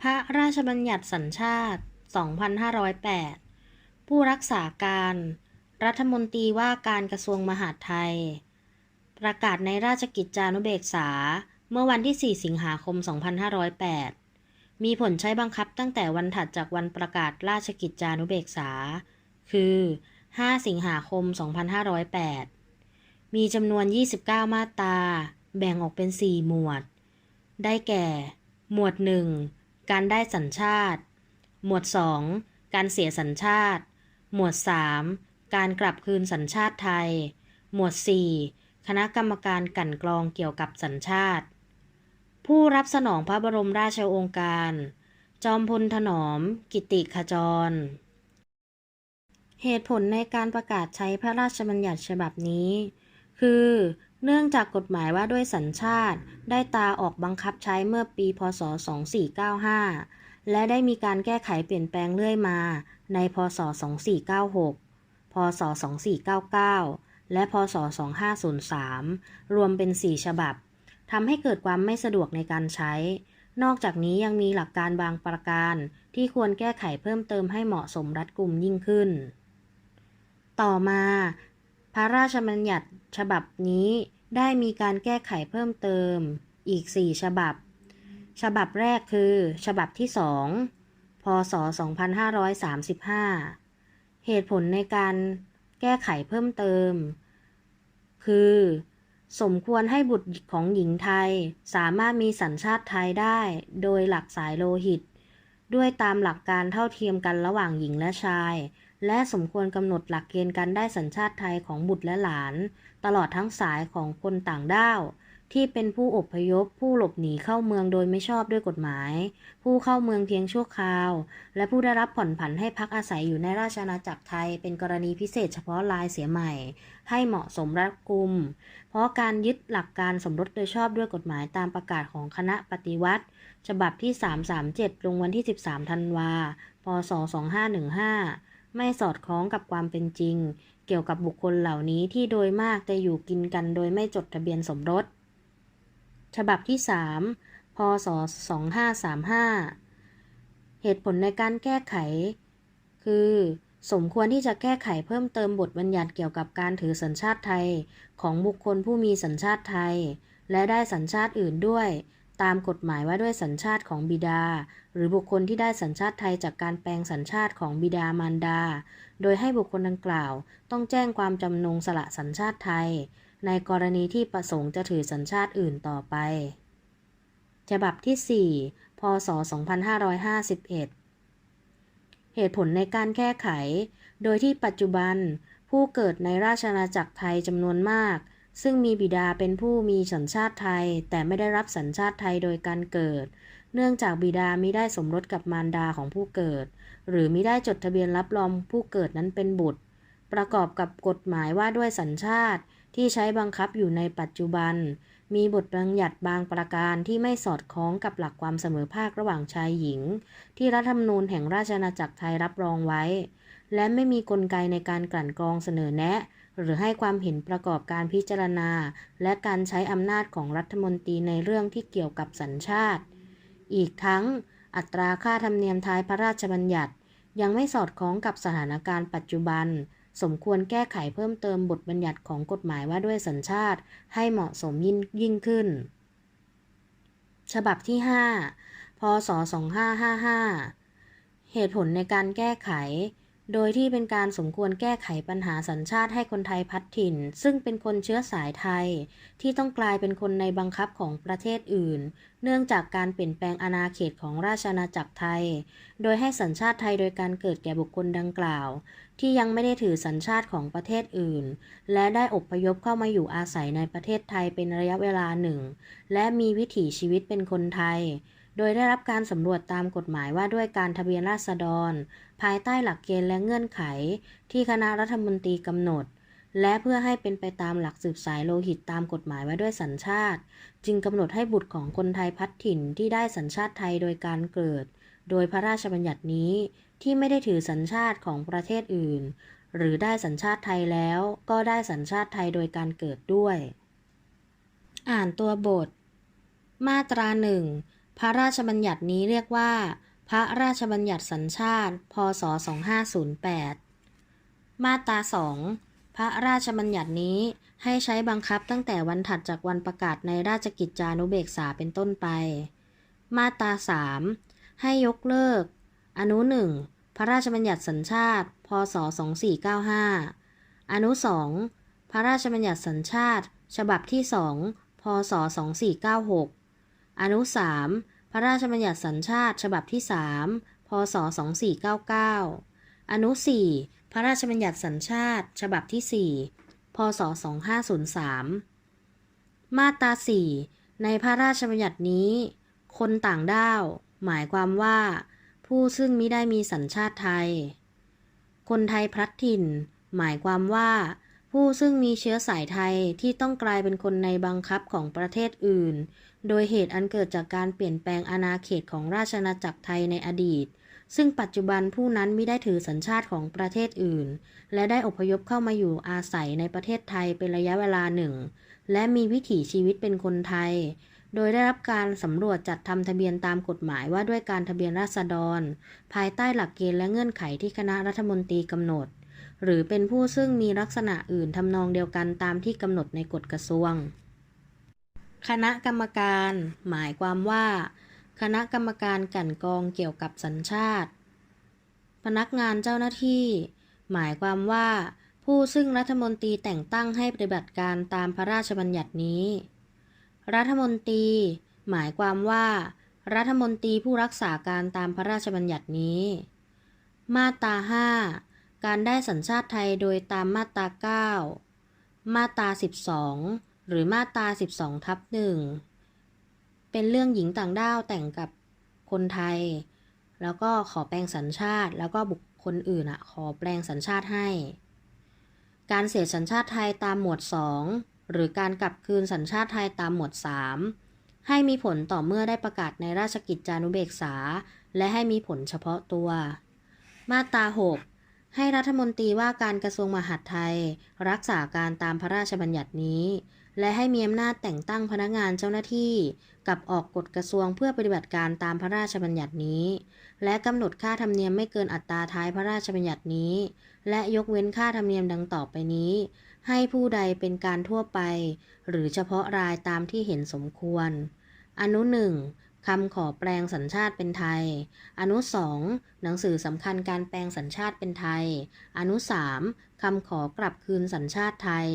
พระราชบัญญัติสัญชาติ 2508 ผู้รักษาการ รัฐมนตรีว่าการกระทรวงมหาดไทย ประกาศในราชกิจจานุเบกษา เมื่อวันที่ 4 สิงหาคม 2508 มีผลใช้บังคับตั้งแต่วันถัดจากวันประกาศราชกิจจานุเบกษา คือ 5 สิงหาคม 2508 มีจำนวน 29 มาตรา แบ่งออกเป็น 4 หมวด ได้แก่ หมวด 1 การได้สัญชาติ หมวด 2 การเสียสัญชาติ หมวด 3 การกลับคืนสัญชาติไทย หมวด 4 คณะกรรมการกันกรองเกี่ยวกับสัญชาติ ผู้รับสนองพระบรมราชโองการ จอมพลถนอม กิติขจร เหตุผลในการประกาศใช้พระราชบัญญัติฉบับนี้ คือ เนื่องจากกฎหมายว่าด้วยสัญชาติ ได้ตาออกบังคับใช้เมื่อปีพศ 2495 และได้มีการแก้ไขเปลี่ยนแปลงเรื่อยมา ในพศ 2496 พศ 2499 และพศ 2503 รวมเป็น 4 ฉบับทำให้เกิดความไม่สะดวกในการใช้ นอกจากนี้ยังมีหลักการบางประการ ที่ควรแก้ไขเพิ่มเติมให้เหมาะสมรัดกุมยิ่งขึ้น ต่อมา พระราชบัญญัติ ฉบับนี้ได้มีการแก้ไขเพิ่มเติมอีก 4 ฉบับ ฉบับแรกคือฉบับที่ 2 พศ 2535 เหตุผลในการแก้ไขเพิ่มเติม คือ สมควรให้บุตรของหญิงไทยสามารถมีสัญชาติไทยได้โดยหลักสายโลหิต ด้วยตามหลักการเท่าเทียมกันระหว่างหญิงและชาย และสมควรกำหนดหลักเกณฑ์การได้สัญชาติไทยของบุตรและหลาน ตลอดทั้งสายของคนต่างด้าว ที่เป็นผู้อพยพผู้หลบหนีเข้าเมืองโดยไม่ชอบด้วยกฎหมาย ผู้เข้าเมืองเพียงชั่วคราว และผู้ได้รับผ่อนผันให้พักอาศัยอยู่ในราชอาณาจักรไทย เป็นกรณีพิเศษเฉพาะรายเสียใหม่ ให้เหมาะสมรัดกุม เพราะการยึดหลักการสมรสโดยชอบด้วยกฎหมายตามประกาศของคณะปฏิวัติ ฉบับที่ 337 ลงวันที่ 13 ธันวา พศ 2515ไม่สอดคล้องกับความเป็นจริง เกี่ยวกับบุคคลเหล่านี้ที่โดยมากจะอยู่กินกันโดยไม่จดทะเบียนสมรส ฉบับที่ 3 พศ 2535 เหตุผลในการแก้ไข คือสมควรที่จะแก้ไขเพิ่มเติมบทบัญญัติเกี่ยวกับการถือสัญชาติไทย ของบุคคลผู้มีสัญชาติไทย และได้สัญชาติอื่นด้วย ตามกฎหมายว่าด้วยสัญชาติของบิดา หรือบุคคลที่ได้สัญชาติไทยจากการแปลงสัญชาติของบิดามารดา โดยให้บุคคลดังกล่าว ต้องแจ้งความจำนงสละสัญชาติไทย ในกรณีที่ประสงค์จะถือสัญชาติอื่นต่อไป ฉบับที่ 4 พศ 2551 เหตุผลในการแก้ไข โดยที่ปัจจุบันผู้เกิดในราชอาณาจักรไทยจำนวนมาก ซึ่งมีบิดาเป็นผู้มีสัญชาติไทย แต่ไม่ได้รับสัญชาติไทยโดยการเกิด เนื่องจากบิดามิได้สมรสกับมารดาของผู้เกิด หรือมิได้จดทะเบียนรับรองผู้เกิดนั้นเป็นบุตร ประกอบกับกฎหมายว่าด้วยสัญชาติที่ใช้บังคับอยู่ในปัจจุบัน มีบทบัญญัติบางประการที่ไม่สอดคล้องกับหลักความเสมอภาคระหว่างชายหญิง ที่รัฐธรรมนูญแห่งราชอาณาจักรไทยรับรองไว้ และไม่มีกลไกในการกลั่นกรองเสนอแนะ หรือให้ความเห็นประกอบการพิจารณา และการใช้อำนาจของรัฐมนตรีในเรื่องที่เกี่ยวกับสัญชาติ อีกทั้งอัตราค่าธรรมเนียมท้ายพระราชบัญญัติ ยังไม่สอดคล้องกับสถานการณ์ปัจจุบัน สมควรแก้ไขเพิ่มเติมบทบัญญัติของกฎหมายว่าด้วยสัญชาติให้เหมาะสมยิ่งยิ่งขึ้น ฉบับที่ 5 พศ 2555 เหตุผลในการแก้ไข โดยที่เป็นการสมควรแก้ไขปัญหาสัญชาติให้คนไทยพัดถิ่น ซึ่งเป็นคนเชื้อสายไทย ที่ต้องกลายเป็นคนในบังคับของประเทศอื่น เนื่องจากการเปลี่ยนแปลงอาณาเขตของราชอาณาจักรไทย โดยให้สัญชาติไทยโดยการเกิดแก่บุคคลดังกล่าว ที่ยังไม่ได้ถือสัญชาติของประเทศอื่น และได้อบพยพเข้ามาอยู่อาศัยในประเทศไทยเป็นระยะเวลาหนึ่ง และมีวิถีชีวิตเป็นคนไทย โดยได้รับการสำรวจตามกฎหมายว่าด้วยการทะเบียนราษฎร ภายใต้หลักเกณฑ์และเงื่อนไข ที่คณะรัฐมนตรีกำหนด และเพื่อให้เป็นไปตามหลักสืบสายโลหิตตามกฎหมายว่าด้วยสัญชาติ จึงกำหนดให้บุตรของคนไทยพัดถิ่นที่ได้สัญชาติไทยโดยการเกิด โดยพระราชบัญญัตินี้ที่ไม่ได้ถือสัญชาติของประเทศอื่น หรือได้สัญชาติไทยแล้วก็ได้สัญชาติไทยโดยการเกิดด้วย อ่านตัวบท มาตราหนึ่ง พระราชบัญญัตินี้เรียกว่า พระราชบัญญัติสัญชาติ พศ 2508 มาตรา 2 พระราชบัญญัตินี้ให้ใช้บังคับตั้งแต่วันถัดจากวันประกาศในราชกิจจานุเบกษาเป็นต้นไป มาตรา 3 ให้ยกเลิก อนุ 1 พระราชบัญญัติสัญชาติ พศ 2495 อนุ 2 พระราชบัญญัติสัญชาติ ฉบับที่ 2 พศ 2496 อนุ 3 พระราชบัญญัติสัญชาติฉบับที่ 3 พศ 2499 อนุ 4 พระราชบัญญัติสัญชาติ ฉบับที่ 4 พศ 2503 มาตรา 4 ในพระราชบัญญัตินี้ คนต่างด้าว หมายความว่า ผู้ซึ่งมิได้มีสัญชาติไทย คนไทยพลัดถิ่น หมายความว่า ผู้ซึ่งมีเชื้อสายไทยที่ต้องกลายเป็นคนในบังคับของประเทศอื่น โดยเหตุอันเกิดจากการเปลี่ยนแปลงอาณาเขตของราชอาณาจักรไทยในอดีต ซึ่งปัจจุบันผู้นั้นไม่ได้ถือสัญชาติของประเทศอื่น และได้อพยพเข้ามาอยู่อาศัยในประเทศไทยเป็นระยะเวลาหนึ่ง และมีวิถีชีวิตเป็นคนไทย โดยได้รับการสำรวจจัดทำทะเบียนตามกฎหมายว่าด้วยการทะเบียนราษฎร ภายใต้หลักเกณฑ์และเงื่อนไขที่คณะรัฐมนตรีกำหนด หรือเป็นผู้ซึ่งมีลักษณะอื่นทำนองเดียวกันตามที่กำหนดในกฎกระทรวง คณะกรรมการหมายความว่า คณะกรรมการกั่นกองเกี่ยวกับสัญชาติ พนักงานเจ้าหน้าที่ หมายความว่า ผู้ซึ่งรัฐมนตรีแต่งตั้งให้ปฏิบัติการตามพระราชบัญญัตินี้ รัฐมนตรี หมายความว่า รัฐมนตรีผู้รักษาการตามพระราชบัญญัตินี้ มาตรา5การได้สัญชาติไทยโดยตามมาตรา9มาตรา12 หรือมาตรา 12ทับหนึ่งเป็นเรื่องหญิงต่างด้าวแต่งกับคนไทย แล้วก็ขอแปลงสัญชาติ แล้วก็บุคคลอื่นอะขอแปลงสัญชาติให้ การเสียสัญชาติไทยตามหมวด 2 หรือการกลับคืนสัญชาติไทยตามหมวด 3 ให้มีผลต่อเมื่อได้ประกาศในราชกิจจานุเบกษา และให้มีผลเฉพาะตัว มาตรา 6 ให้รัฐมนตรีว่าการกระทรวงมหาดไทย รักษาการตามพระราชบัญญัตินี้ และให้มีอำนาจแต่งตั้งพนักงานเจ้าหน้าที่ กับออกกฎกระทรวงเพื่อปฏิบัติการตามพระราชบัญญัตินี้ และกำหนดค่าธรรมเนียมไม่เกินอัตราท้ายพระราชบัญญัตินี้ และยกเว้นค่าธรรมเนียมดังต่อไปนี้ ให้ผู้ใดเป็นการทั่วไป หรือเฉพาะรายตามที่เห็นสมควร อนุหนึ่งคำขอแปลงสัญชาติเป็นไทย อนุ 2 หนังสือสำคัญการแปลงสัญชาติเป็นไทย อนุ 3 คำขอกลับคืนสัญชาติไทย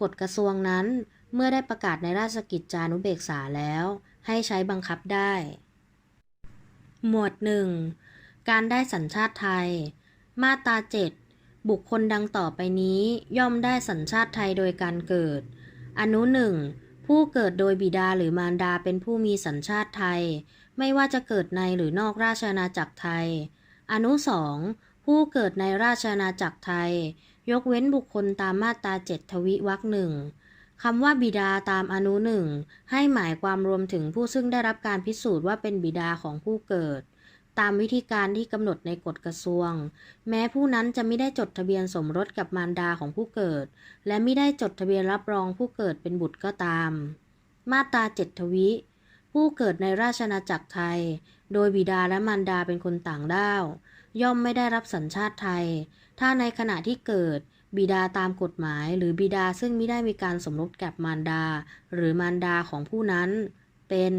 กฎกระทรวงนั้นเมื่อได้ประกาศในราชกิจจานุเบกษาแล้ว ให้ใช้บังคับได้ หมวด 1 การได้สัญชาติไทย มาตรา7บุคคลดังต่อไปนี้ย่อมได้สัญชาติไทยโดยการเกิด อนุ1ผู้เกิดโดยบิดาหรือมารดาเป็นผู้มีสัญชาติไทย ไม่ว่าจะเกิดในหรือนอกราชอาณาจักรไทย อนุ2ผู้เกิดในราชอาณาจักรไทย ยกเว้นบุคคลตามมาตรา7ทวิวรรคหนึ่งคำว่าบิดาตามอนุหนึ่งให้หมายความรวมถึงผู้ซึ่งได้รับการพิสูจน์ว่าเป็นบิดาของผู้เกิด ตามวิธีการที่กำหนดในกฎกระทรวง แม้ผู้นั้นจะไม่ได้จดทะเบียนสมรสกับมารดาของผู้เกิด และไม่ได้จดทะเบียนรับรองผู้เกิดเป็นบุตรก็ตาม มาตราเจ็ดทวิ ผู้เกิดในราชอาณาจักรไทย โดยบิดาและมารดาเป็นคนต่างด้าว ย่อมไม่ได้รับสัญชาติไทย ถ้าในขณะที่เกิดบิดาตามกฎหมายหรือบิดาซึ่งไม่ได้มีการสมรสกับมารดา หรือมารดาของผู้นั้น เป็น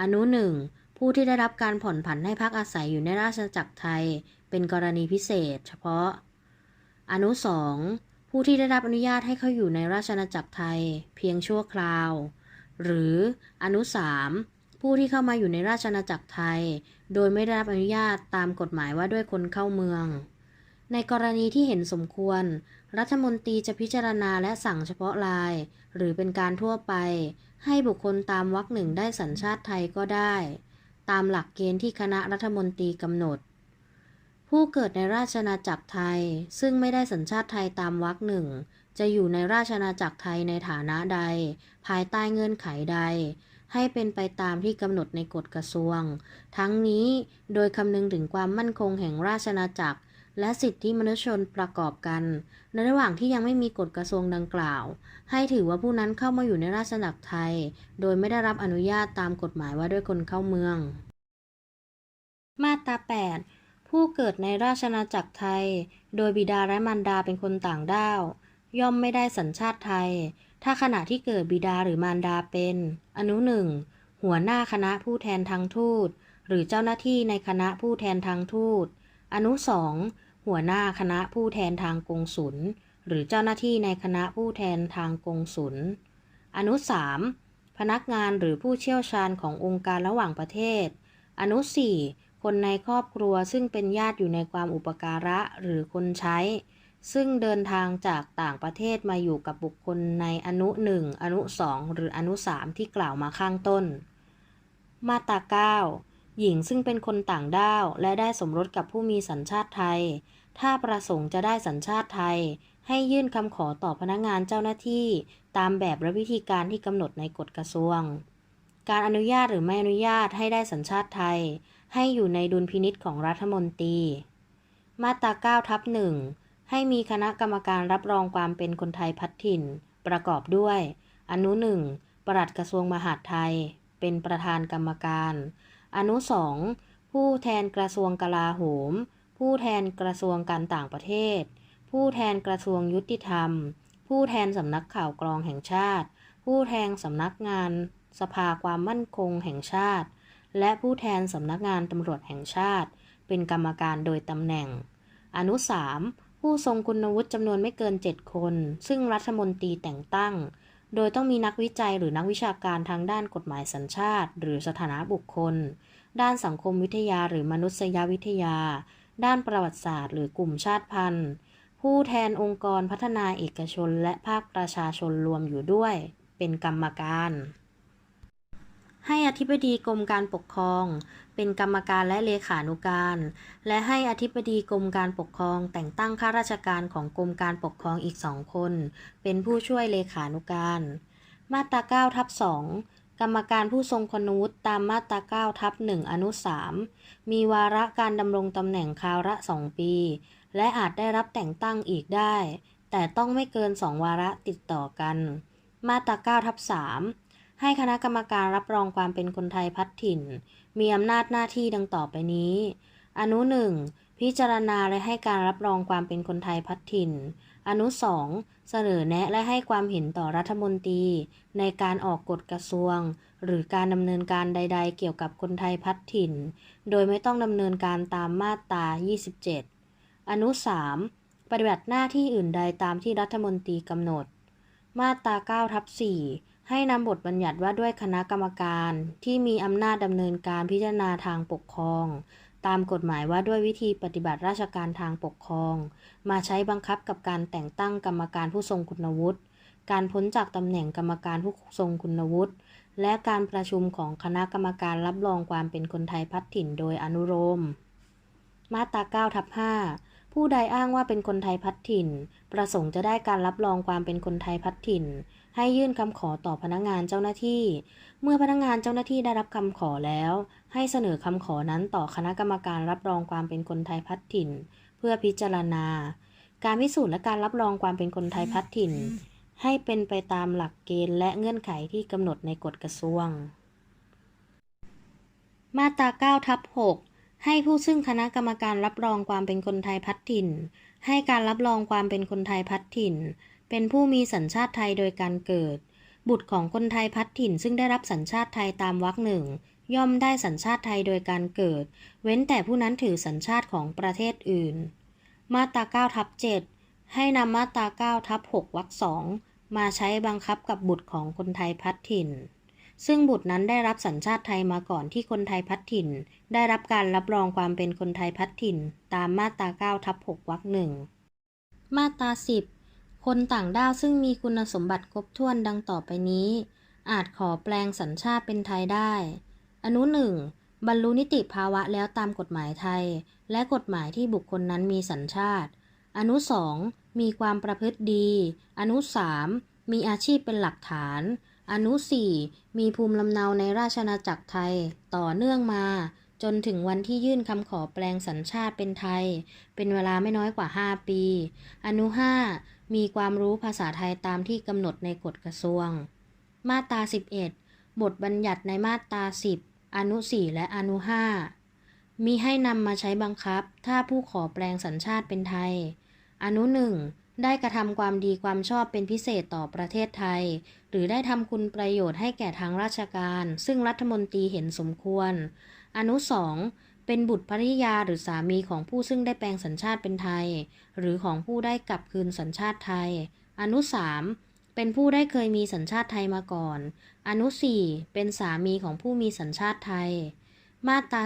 อนุหนึ่งผู้ที่ได้รับการผ่อนผันให้พักอาศัยอยู่ในราชอาณาจักรไทย เป็นกรณีพิเศษ เฉพาะ อนุสองผู้ที่ได้รับอนุญาตให้เข้าอยู่ในราชอาณาจักรไทย เพียงชั่วคราว หรืออนุสามผู้ที่เข้ามาอยู่ในราชอาณาจักรไทย โดยไม่ได้รับอนุญาตตามกฎหมายว่าด้วยคนเข้าเมือง ในกรณีที่เห็นสมควร รัฐมนตรีจะพิจารณาและสั่งเฉพาะราย หรือเป็นการทั่วไป ให้บุคคลตามวรรคหนึ่งได้สัญชาติไทยก็ได้ ตามหลักเกณฑ์ที่คณะรัฐมนตรีกำหนด ผู้เกิดในราชอาจักรไทย ซึ่งไม่ได้สัญชาติไทยตามวรรคหนึ่งจะอยู่ในราชอาจักรไทยในฐานะใด ภายใต้เงื่อนไขใด ให้เป็นไปตามที่กำหนดในกฎกระทรวง ทั้งนี้โดยคำนึงถึงความมั่นคงแห่งราชอาณาจักร และสิทธิมนุษยชนประกอบกัน ในระหว่างที่ยังไม่มีกฎกระทรวงดังกล่าว ให้ถือว่าผู้นั้นเข้ามาอยู่ในราชอาณาจักรไทย โดยไม่ได้รับอนุญาตตามกฎหมายว่าด้วยคนเข้าเมือง มาตรา 8 ผู้เกิดในราชอาณาจักรไทย โดยบิดาและมารดาเป็นคนต่างด้าว ย่อมไม่ได้สัญชาติไทย ถ้าขณะที่เกิดบิดาหรือมารดาเป็น อนุหนึ่งหัวหน้าคณะผู้แทนทางทูต หรือเจ้าหน้าที่ในคณะผู้แทนทางทูตอนุสอง หัวหน้าคณะผู้แทนทางกงสุลหรือเจ้าหน้าที่ในคณะผู้แทนทางกงสุลอนุสามพนักงานหรือผู้เชี่ยวชาญขององค์การระหว่างประเทศ อนุสี่คนในครอบครัวซึ่งเป็นญาติอยู่ในความอุปการะหรือคนใช้ ซึ่งเดินทางจากต่างประเทศมาอยู่กับบุคคลในอนุหนึ่งอนุสองหรืออนุสามที่กล่าวมาข้างต้น มาตรา9 หญิงซึ่งเป็นคนต่างด้าวและได้สมรสกับผู้มีสัญชาติไทย ถ้าประสงค์จะได้สัญชาติไทย ให้ยื่นคำขอต่อพนักงานเจ้าหน้าที่ ตามแบบและวิธีการที่กำหนดในกฎกระทรวง การอนุญาตหรือไม่อนุญาตให้ได้สัญชาติไทย ให้อยู่ในดุลพินิษของรัฐมนตรี มาตรา9ทับ1ให้มีคณะกรรมการรับรองความเป็นคนไทยพัดถิ่น ประกอบด้วย อนุ1ปลัดกระทรวงมหาดไทย เป็นประธานกรรมการ อนุ2ผู้แทนกระทรวงกลาโหม ผู้แทนกระทรวงการต่างประเทศ ผู้แทนกระทรวงยุติธรรม ผู้แทนสำนักข่าวกรองแห่งชาติ ผู้แทนสำนักงานสภาความมั่นคงแห่งชาติ และผู้แทนสำนักงานตำรวจแห่งชาติ เป็นกรรมการโดยตำแหน่ง อนุ3ผู้ทรงคุณวุฒิจำนวนไม่เกิน 7 คน ซึ่งรัฐมนตรีแต่งตั้ง โดยต้องมีนักวิจัยหรือนักวิชาการทางด้านกฎหมายสัญชาติ หรือสถานะบุคคล ด้านสังคมวิทยาหรือมนุษยวิทยา ด้านประวัติศาสตร์ หรือกลุ่มชาติพันธุ์ ผู้แทนองค์กรพัฒนาเอกชนและภาคประชาชนรวมอยู่ด้วย เป็นกรรมการ ให้อธิบดีกรมการปกครอง เป็นกรรมการและเลขานุการ และให้อธิบดีกรมการปกครอง แต่งตั้งข้าราชการของกรมการปกครองอีกสองคน เป็นผู้ช่วยเลขานุการ มาตรา9ทับ2กรรมการผู้ทรงคุณวุฒิตามมาตรา9ทับ1อนุ3มีวาระการดำรงตำแหน่งคราวละ2ปี และอาจได้รับแต่งตั้งอีกได้ แต่ต้องไม่เกิน2วาระติดต่อกัน มาตรา9ทับ3 ให้คณะกรรมการรับรองความเป็นคนไทยพัดถิ่น มีอำนาจหน้าที่ดังต่อไปนี้ อนุ1พิจารณาและให้การรับรองความเป็นคนไทยพัดถิ่น อนุ2เสนอแนะและให้ความเห็นต่อรัฐมนตรี ในการออกกฎกระทรวง หรือการดำเนินการใด ๆ เกี่ยวกับคนไทยพัดถิ่น โดยไม่ต้องดำเนินการตามมาตรา 27 อนุ 3 ปฏิบัติหน้าที่อื่นใดตามที่รัฐมนตรีกำหนด มาตรา9ทับ4 ให้นำบทบัญญัติว่าด้วยคณะกรรมการที่มีอำนาจดำเนินการพิจารณาทางปกครอง ตามกฎหมายว่าด้วยวิธีปฏิบัติราชการทางปกครอง มาใช้บังคับกับการแต่งตั้งกรรมการผู้ทรงคุณวุฒิ การพ้นจากตำแหน่งกรรมการผู้ทรงคุณวุฒิ และการประชุมของคณะกรรมการรับรองความเป็นคนไทยพัดถิ่นโดยอนุโลมมาตรา9ทับ5ผู้ใดอ้างว่าเป็นคนไทยพัดถิ่น ประสงค์จะได้การรับรองความเป็นคนไทยพัดถิ่น ให้ยื่นคำขอต่อพนักงานเจ้าหน้าที่ เมื่อพนักงานเจ้าหน้าที่ได้รับคำขอแล้ว ให้เสนอคำขอนั้นต่อคณะกรรมการรับรองความเป็นคนไทยพัดถิ่น เพื่อพิจารณา การพิสูจน์และการรับรองความเป็นคนไทยพัดถิ่น ให้เป็นไปตามหลักเกณฑ์และเงื่อนไขที่กำหนดในกฎกระทรวง มาตรา9ทับ6ให้ผู้ซึ่งคณะกรรมการรับรองความเป็นคนไทยพัดถิ่น ให้การรับรองความเป็นคนไทยพัดถิ่น เป็นผู้มีสัญชาติไทยโดยการเกิด บุตรของคนไทยพัดถิ่นซึ่งได้รับสัญชาติไทยตามวรรคหนึ่งย่อมได้สัญชาติไทยโดยการเกิด เว้นแต่ผู้นั้นถือสัญชาติของประเทศอื่น มาตรา9ทับ7ให้นำมาตรา9ทับ6วรรคสองมาใช้บังคับกับบุตรของคนไทยพัดถิ่น ซึ่งบุตรนั้นได้รับสัญชาติไทยมาก่อนที่คนไทยพัดถิ่น ได้รับการรับรองความเป็นคนไทยพัดถิ่น ตามมาตรา9ทับ6วรรคหนึ่งมาตรา10 คนต่างด้าวซึ่งมีคุณสมบัติครบถ้วนดังต่อไปนี้ อาจขอแปลงสัญชาติเป็นไทยได้ อนุ1บรรลุนิติภาวะแล้วตามกฎหมายไทย และกฎหมายที่บุคคลนั้นมีสัญชาติ อนุ2มีความประพฤติดี อนุ3มีอาชีพเป็นหลักฐาน อนุ4มีภูมิลำเนาในราชอาณาจักรไทย ต่อเนื่องมา จนถึงวันที่ยื่นคำขอแปลงสัญชาติเป็นไทย เป็นเวลาไม่น้อยกว่า 5 ปี อนุ5 มีความรู้ภาษาไทยตามที่กำหนดในกฎกระทรวง มาตรา 11 บทบัญญัติในมาตรา 10 อนุ 4 และอนุ 5 มีให้นำมาใช้บังคับ ถ้าผู้ขอแปลงสัญชาติเป็นไทย อนุ 1 ได้กระทำความดีความชอบเป็นพิเศษต่อประเทศไทย หรือได้ทำคุณประโยชน์ให้แก่ทางราชการ ซึ่งรัฐมนตรีเห็นสมควร อนุ 2 เป็นบุตรภริยาหรือสามีของผู้ซึ่งได้แปลงสัญชาติเป็นไทย หรือของผู้ได้กลับคืนสัญชาติไทย อนุ3เป็นผู้ได้เคยมีสัญชาติไทยมาก่อน อนุ4เป็นสามีของผู้มีสัญชาติไทย มาตรา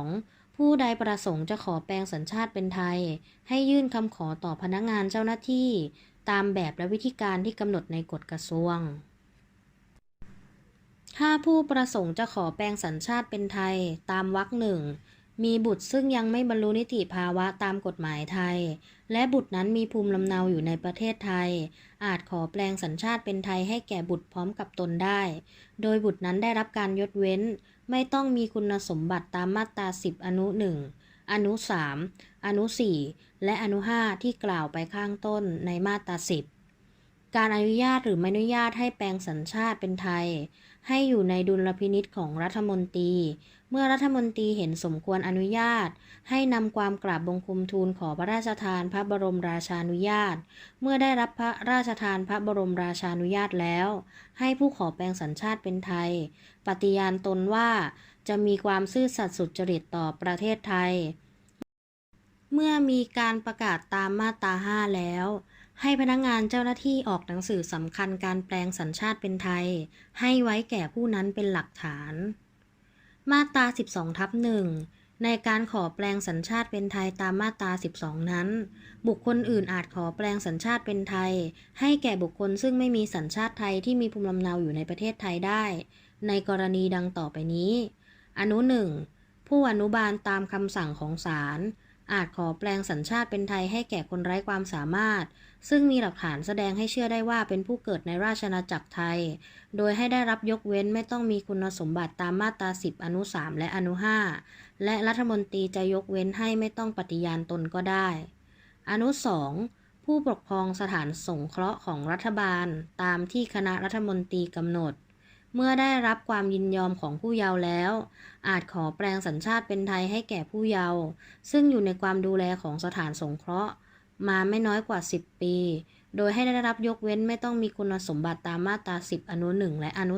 12ผู้ใดประสงค์จะขอแปลงสัญชาติเป็นไทย ให้ยื่นคำขอต่อพนักงานเจ้าหน้าที่ ตามแบบและวิธีการที่กำหนดในกฎกระทรวง ถ้าผู้ประสงค์จะขอแปลงสัญชาติเป็นไทย ตามวรรคหนึ่ง มีบุตรซึ่งยังไม่บรรลุนิติภาวะตามกฎหมายไทย และบุตรนั้นมีภูมิลำเนาอยู่ในประเทศไทย อาจขอแปลงสัญชาติเป็นไทยให้แก่บุตรพร้อมกับตนได้ โดยบุตรนั้นได้รับการยกเว้น ไม่ต้องมีคุณสมบัติตามมาตรา 10 อนุ 1 อนุ 3 อนุ 4 และอนุ 5 ที่กล่าวไปข้างต้นในมาตรา 10 การอนุญาตหรือไม่อนุญาตให้แปลงสัญชาติเป็นไทย ให้อยู่ในดุลพินิษของรัฐมนตรี เมื่อรัฐมนตรีเห็นสมควรอนุญาต ให้นำความกราบบังคมทูลขอพระราชทานพระบรมราชานุญาต เมื่อได้รับพระราชทานพระบรมราชานุญาตแล้ว ให้ผู้ขอแปลงสัญชาติเป็นไทย ปฏิญาณตนว่าจะมีความซื่อสัตย์สุจริตต่อประเทศไทย เมื่อมีการประกาศตามมาตรา 5 แล้ว ให้พนักงานเจ้าหน้าที่ออกหนังสือสำคัญการแปลงสัญชาติเป็นไทย ให้ไว้แก่ผู้นั้นเป็นหลักฐาน มาตรา 12ทับหนึ่งในการขอแปลงสัญชาติเป็นไทยตามมาตรา 12 นั้น บุคคลอื่นอาจขอแปลงสัญชาติเป็นไทย ให้แก่บุคคลซึ่งไม่มีสัญชาติไทยที่มีภูมิลำเนาอยู่ในประเทศไทยได้ ในกรณีดังต่อไปนี้ อนุ 1 ผู้อนุบาลตามคำสั่งของศาล อาจขอแปลงสัญชาติเป็นไทยให้แก่คนไร้ความสามารถ ซึ่งมีหลักฐานแสดงให้เชื่อได้ว่าเป็นผู้เกิดในราชอาณาจักรไทย โดยให้ได้รับยกเว้นไม่ต้องมีคุณสมบัติตามมาตรา 10 อนุ 3 และอนุ 5 และรัฐมนตรีจะยกเว้นให้ไม่ต้องปฏิญาณตนก็ได้ อนุ 2 ผู้ปกครองสถานสงเคราะห์ของรัฐบาล ตามที่คณะรัฐมนตรีกำหนด เมื่อได้รับความยินยอมของผู้เยาว์แล้ว อาจขอแปลงสัญชาติเป็นไทยให้แก่ผู้เยาว์ซึ่งอยู่ในความดูแลของสถานสงเคราะห์ มาไม่น้อยกว่า 10 ปี โดยให้ได้รับยกเว้นไม่ต้องมีคุณสมบัติตามมาตรา 10 อนุ 1 และอนุ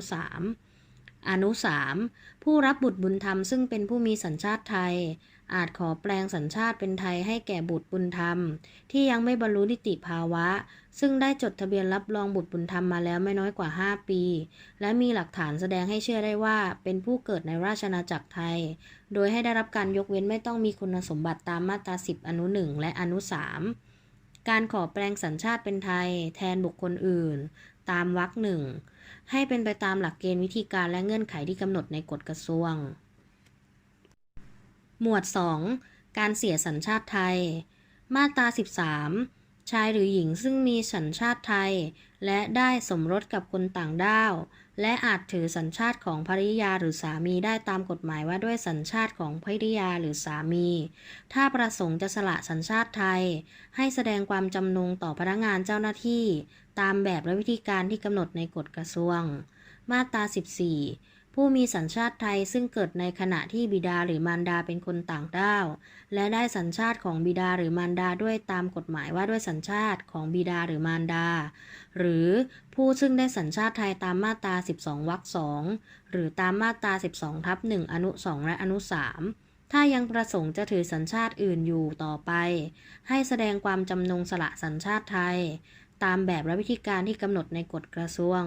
3 อนุ 3 ผู้รับบุตรบุญธรรมซึ่งเป็นผู้มีสัญชาติไทย อาจขอแปลงสัญชาติเป็นไทยให้แก่บุตรบุญธรรม ที่ยังไม่บรรลุนิติภาวะ ซึ่งได้จดทะเบียนรับรองบุตรบุญธรรมมาแล้วไม่น้อยกว่า 5 ปี และมีหลักฐานแสดงให้เชื่อได้ว่า เป็นผู้เกิดในราชอาณาจักรไทย โดยให้ได้รับการยกเว้นไม่ต้องมีคุณสมบัติตามมาตรา 10 อนุ 1 และอนุ 3 การขอแปลงสัญชาติเป็นไทย แทนบุคคลอื่น ตามวรรคหนึ่งให้เป็นไปตามหลักเกณฑ์วิธีการและเงื่อนไขที่กำหนดในกฎกระทรวง หมวด 2 การเสียสัญชาติไทย มาตรา 13 ชายหรือหญิงซึ่งมีสัญชาติไทย และได้สมรสกับคนต่างด้าว และอาจถือสัญชาติของภริยาหรือสามีได้ตามกฎหมายว่าด้วยสัญชาติของภริยาหรือสามี ถ้าประสงค์จะสละสัญชาติไทย ให้แสดงความจำนงต่อพนักงานเจ้าหน้าที่ ตามแบบและวิธีการที่กำหนดในกฎกระทรวง มาตรา 14 ผู้มีสัญชาติไทยซึ่งเกิดในขณะที่บิดาหรือมารดาเป็นคนต่างด้าว และได้สัญชาติของบิดาหรือมารดาด้วยตามกฎหมายว่าด้วยสัญชาติของบิดาหรือมารดา หรือผู้ซึ่งได้สัญชาติไทยตามมาตรา 12 วรรคสองหรือตามมาตรา 12 ทับ1อนุ 2 และอนุ 3 ถ้ายังประสงค์จะถือสัญชาติอื่นอยู่ต่อไป ให้แสดงความจำนงสละสัญชาติไทย ตามแบบและวิธีการที่กำหนดในกฎกระทรวง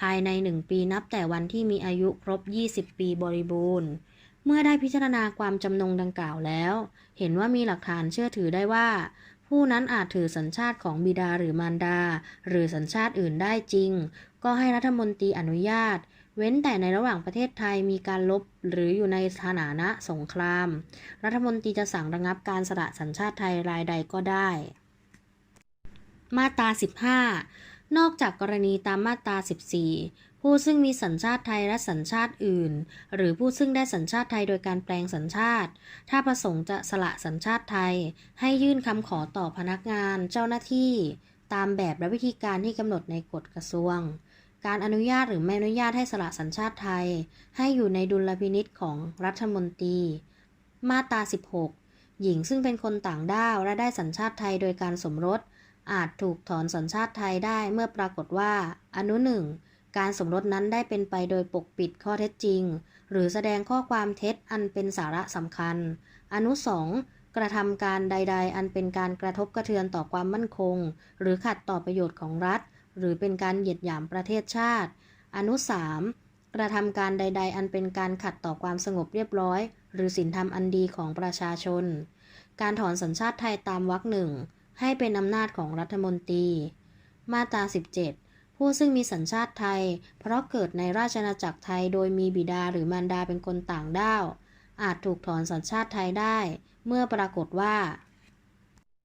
ภายใน 1 ปีนับแต่วันที่มีอายุครบ 20 ปีบริบูรณ์ เมื่อได้พิจารณาความจำนงดังกล่าวแล้ว เห็นว่ามีหลักฐานเชื่อถือได้ว่า ผู้นั้นอาจถือสัญชาติของบิดาหรือมารดา หรือสัญชาติอื่นได้จริง ก็ให้รัฐมนตรีอนุญาตเว้นแต่ในระหว่างประเทศไทยมีการลบหรืออยู่ในสถานะสงคราม รัฐมนตรีจะสั่งระงับการสละสัญชาติไทยรายใดก็ได้ มาตรา 15 นอกจากกรณีตามมาตรา 14 ผู้ซึ่งมีสัญชาติไทยและสัญชาติอื่น หรือผู้ซึ่งได้สัญชาติไทยโดยการแปลงสัญชาติ ถ้าประสงค์จะสละสัญชาติไทย ให้ยื่นคำขอต่อพนักงานเจ้าหน้าที่ ตามแบบและวิธีการที่กำหนดในกฎกระทรวง การอนุญาตหรือไม่อนุญาตให้สละสัญชาติไทย ให้อยู่ในดุลพินิษของรัฐมนตรี มาตรา 16หญิงซึ่งเป็นคนต่างด้าวและได้สัญชาติไทยโดยการสมรส อาจถูกถอนสัญชาติไทยได้เมื่อปรากฏว่า อนุหนึ่งการสมรสนั้นได้เป็นไปโดยปกปิดข้อเท็จจริง หรือแสดงข้อความเท็จอันเป็นสาระสำคัญ อนุสองกระทำการใด ๆ อันเป็นการกระทบกระเทือนต่อความมั่นคง หรือขัดต่อประโยชน์ของรัฐ หรือเป็นการเหยียดหยามประเทศชาติ อนุสามกระทำการใด ๆ อันเป็นการขัดต่อความสงบเรียบร้อย หรือศีลธรรมอันดีของประชาชน การถอนสัญชาติไทยตามวรรคหนึ่ง ให้เป็นอำนาจของรัฐมนตรี มาตรา 17 ผู้ซึ่งมีสัญชาติไทย เพราะเกิดในราชอาณาจักรไทยโดยมีบิดาหรือมารดาเป็นคนต่างด้าว อาจถูกถอนสัญชาติไทยได้ เมื่อปรากฏว่า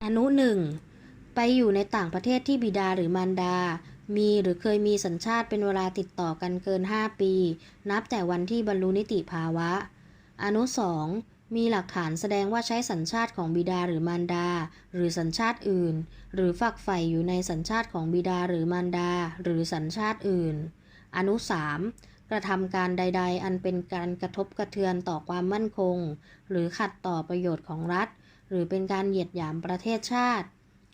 อนุหนึ่งไปอยู่ในต่างประเทศที่บิดาหรือมารดา มีหรือเคยมีสัญชาติเป็นเวลาติดต่อกันเกิน 5 ปี นับแต่วันที่บรรลุนิติภาวะ อนุสอง มีหลักฐานแสดงว่าใช้สัญชาติของบิดาหรือมารดา หรือสัญชาติอื่น หรือฝักใฝ่อยู่ในสัญชาติของบิดาหรือมารดา หรือสัญชาติอื่น อนุสามกระทำการใด ๆ อันเป็นการกระทบกระเทือนต่อความมั่นคง หรือขัดต่อประโยชน์ของรัฐ หรือเป็นการเหยียดหยามประเทศชาติ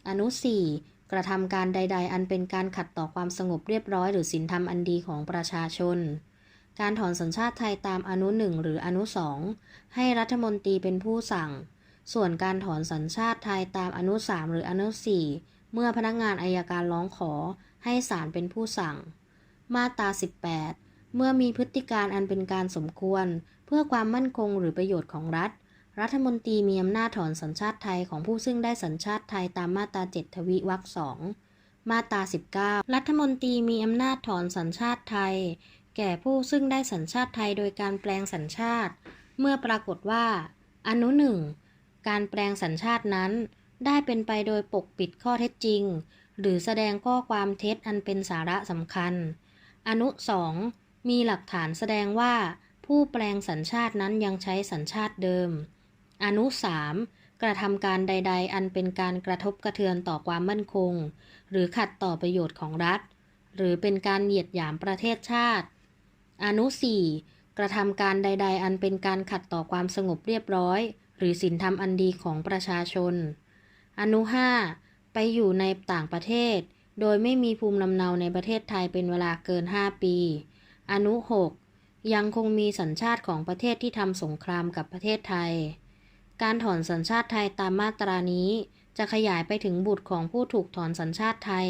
อนุสี่กระทำการใด ๆ อันเป็นการขัดต่อความสงบเรียบร้อย หรือศีลธรรมอันดีของประชาชน การถอนสัญชาติไทยตามอนุหนึ่งหรืออนุสองให้รัฐมนตรีเป็นผู้สั่ง ส่วนการถอนสัญชาติไทยตามอนุสามหรืออนุสี่เมื่อพนักงานอายการร้องขอ ให้ศาลเป็นผู้สั่ง มาตรา18 เมื่อมีพฤติการอันเป็นการสมควร เพื่อความมั่นคงหรือประโยชน์ของรัฐ รัฐมนตรีมีอำนาจถอนสัญชาติไทยของผู้ซึ่งได้สัญชาติไทยตามมาตรา7ทวิวรรคสองมาตรา19 รัฐมนตรีมีอำนาจถอนสัญชาติไทย แก่ผู้ซึ่งได้สัญชาติไทยโดยการแปลงสัญชาติ เมื่อปรากฏว่า อนุหนึ่งการแปลงสัญชาตินั้น ได้เป็นไปโดยปกปิดข้อเท็จจริง หรือแสดงข้อความเท็จอันเป็นสาระสำคัญ อนุสองมีหลักฐานแสดงว่า ผู้แปลงสัญชาตินั้นยังใช้สัญชาติเดิม อนุสามกระทำการใด ๆ อันเป็นการกระทบกระเทือนต่อความมั่นคง หรือขัดต่อประโยชน์ของรัฐ หรือเป็นการเหยียดหยามประเทศชาติ อนุสี่กระทำการใด ๆ อันเป็นการขัดต่อความสงบเรียบร้อย หรือศีลธรรมอันดีของประชาชน อนุห้าไปอยู่ในต่างประเทศ โดยไม่มีภูมิลำเนาในประเทศไทยเป็นเวลาเกิน 5 ปี อนุ6ยังคงมีสัญชาติของประเทศที่ทำสงครามกับประเทศไทย การถอนสัญชาติไทยตามมาตรานี้ จะขยายไปถึงบุตรของผู้ถูกถอนสัญชาติไทย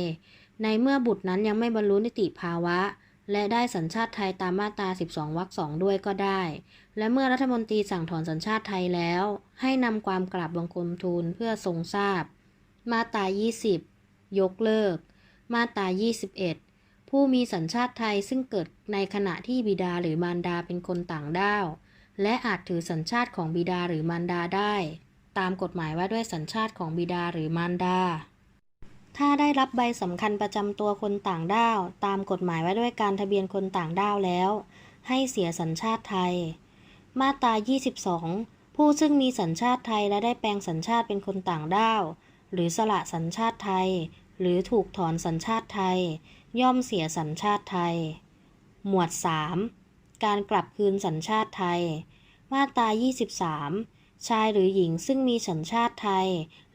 ในเมื่อบุตรนั้นยังไม่บรรลุนิติภาวะ และได้สัญชาติไทยตามมาตรา 12 วรรคสองด้วยก็ได้ และเมื่อรัฐมนตรีสั่งถอนสัญชาติไทยแล้ว ให้นำความกราบบังคมทูลเพื่อทรงทราบ มาตรา 20 ยกเลิก มาตรา 21 ผู้มีสัญชาติไทยซึ่งเกิดในขณะที่บิดาหรือมารดาเป็นคนต่างด้าว และอาจถือสัญชาติของบิดาหรือมารดาได้ ตามกฎหมายว่าด้วยสัญชาติของบิดาหรือมารดา ถ้าได้รับใบสำคัญประจำตัวคนต่างด้าว ตามกฎหมายว่าด้วยการทะเบียนคนต่างด้าวแล้ว ให้เสียสัญชาติไทย มาตรา 22 ผู้ซึ่งมีสัญชาติไทยและได้แปลงสัญชาติเป็นคนต่างด้าว หรือสละสัญชาติไทย หรือถูกถอนสัญชาติไทย ย่อมเสียสัญชาติไทย หมวด 3 การกลับคืนสัญชาติไทย มาตรา 23 ชายหรือหญิงซึ่งมีสัญชาติไทย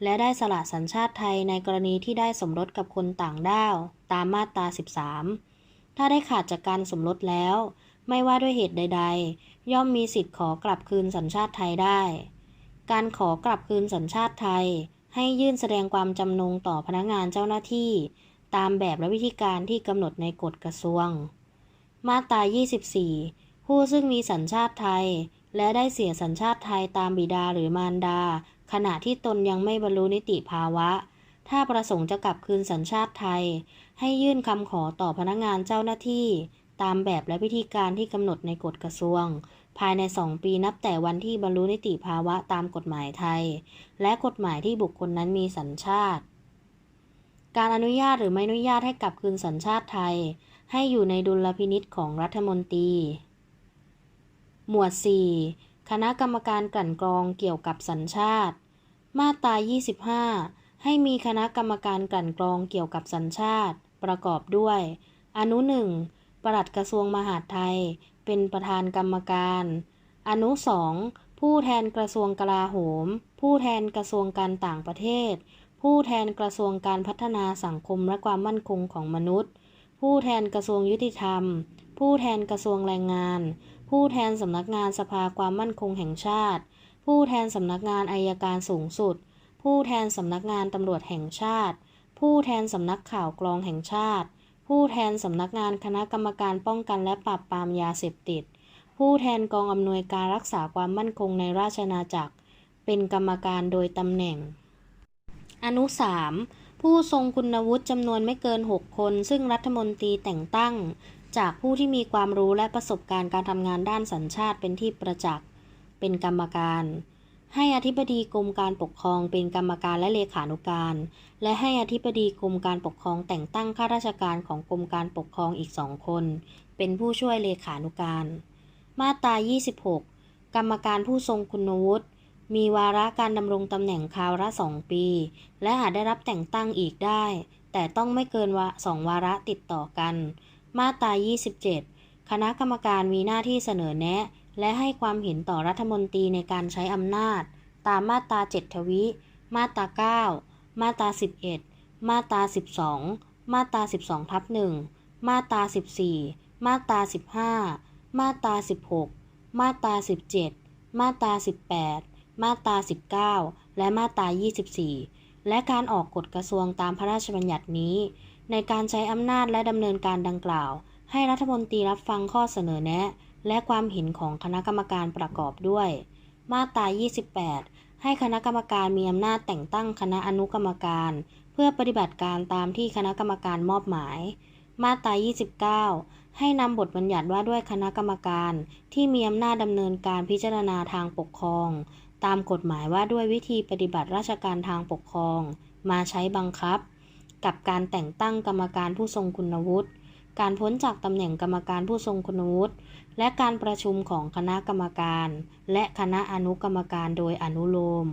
และได้สละสัญชาติไทยในกรณีที่ได้สมรสกับคนต่างด้าว ตามมาตรา 13 ถ้าได้ขาดจากการสมรสแล้ว ไม่ว่าด้วยเหตุใด ๆ ย่อมมีสิทธิ์ขอกลับคืนสัญชาติไทยได้ การขอกลับคืนสัญชาติไทย ให้ยื่นแสดงความจำนงต่อพนักงานเจ้าหน้าที่ ตามแบบและวิธีการที่กำหนดในกฎกระทรวง มาตรา 24 ผู้ซึ่งมีสัญชาติไทย และได้เสียสัญชาติไทยตามบิดาหรือมารดา ขณะที่ตนยังไม่บรรลุนิติภาวะ ถ้าประสงค์จะกลับคืนสัญชาติไทย ให้ยื่นคำขอต่อพนักงานเจ้าหน้าที่ ตามแบบและวิธีการที่กำหนดในกฎกระทรวง ภายใน 2 ปีนับแต่วันที่บรรลุนิติภาวะตามกฎหมายไทย และกฎหมายที่บุคคลนั้นมีสัญชาติ การอนุญาตหรือไม่อนุญาตให้กลับคืนสัญชาติไทย ให้อยู่ในดุลพินิษของรัฐมนตรี หมวด 4 คณะกรรมการกลั่นกรองเกี่ยวกับสัญชาติ มาตรา 25 ให้มีคณะกรรมการกลั่นกรองเกี่ยวกับสัญชาติ ประกอบด้วย อนุ1ปลัดกระทรวงมหาดไทย เป็นประธานกรรมการ อนุ2ผู้แทนกระทรวงกลาโหม ผู้แทนกระทรวงการต่างประเทศ ผู้แทนกระทรวงการพัฒนาสังคมและความมั่นคงของมนุษย์ ผู้แทนกระทรวงยุติธรรม ผู้แทนกระทรวงแรงงาน ผู้แทนสำนักงานสภาความมั่นคงแห่งชาติ ผู้แทนสำนักงานอายการสูงสุด ผู้แทนสำนักงานตำรวจแห่งชาติ ผู้แทนสำนักข่าวกรองแห่งชาติ ผู้แทนสำนักงานคณะกรรมการป้องกันและปราบปรามยาเสพติด ผู้แทนกองอำนวยการรักษาความมั่นคงในราชอาณาจักร เป็นกรรมการโดยตำแหน่ง อนุ 3ผู้ทรงคุณวุฒิจำนวนไม่เกิน 6 คน ซึ่งรัฐมนตรีแต่งตั้ง จากผู้ที่มีความรู้และประสบการณ์การทำงานด้านสัญชาติเป็นที่ประจักษ์ เป็นกรรมการ ให้อธิบดีกรมการปกครองเป็นกรรมการและเลขานุการ และให้อธิบดีกรมการปกครองแต่งตั้งข้าราชการของกรมการปกครองอีกสองคน เป็นผู้ช่วยเลขานุการ มาตรา 26 กรรมการผู้ทรงคุณวุฒิมีวาระการดำรงตำแหน่งคราวละสองปี และอาจได้รับแต่งตั้งอีกได้ แต่ต้องไม่เกินวสองวาระติดต่อกัน มาตรา 27 คณะกรรมการมีหน้าที่เสนอแนะ และให้ความเห็นต่อรัฐมนตรีในการใช้อำนาจ ตามมาตรา 7 ทวิ มาตรา 9 มาตรา 11 มาตรา 12 มาตรา 12ทับ1มาตรา 14 มาตรา 15 มาตรา 16 มาตรา 17 มาตรา 18 มาตรา 19 และมาตรา 24 และการออกกฎกระทรวงตามพระราชบัญญัตินี้ ในการใช้อำนาจและดำเนินการดังกล่าว ให้รัฐมนตรีรับฟังข้อเสนอแนะ และความเห็นของคณะกรรมการประกอบด้วย มาตรา 28 ให้คณะกรรมการมีอำนาจแต่งตั้งคณะอนุกรรมการ เพื่อปฏิบัติการตามที่คณะกรรมการมอบหมาย มาตรา 29ให้นำบทบัญญัติว่าด้วยคณะกรรมการที่มีอำนาจดำเนินการพิจารณาทางปกครอง ตามกฎหมายว่าด้วยวิธีปฏิบัติราชการทางปกครอง มาใช้บังคับ กับการแต่งตั้งกรรมการผู้ทรงคุณวุฒิ การพ้นจากตำแหน่งกรรมการผู้ทรงคุณวุฒิ และการประชุมของคณะกรรมการ และคณะอนุกรรมการโดยอนุโลม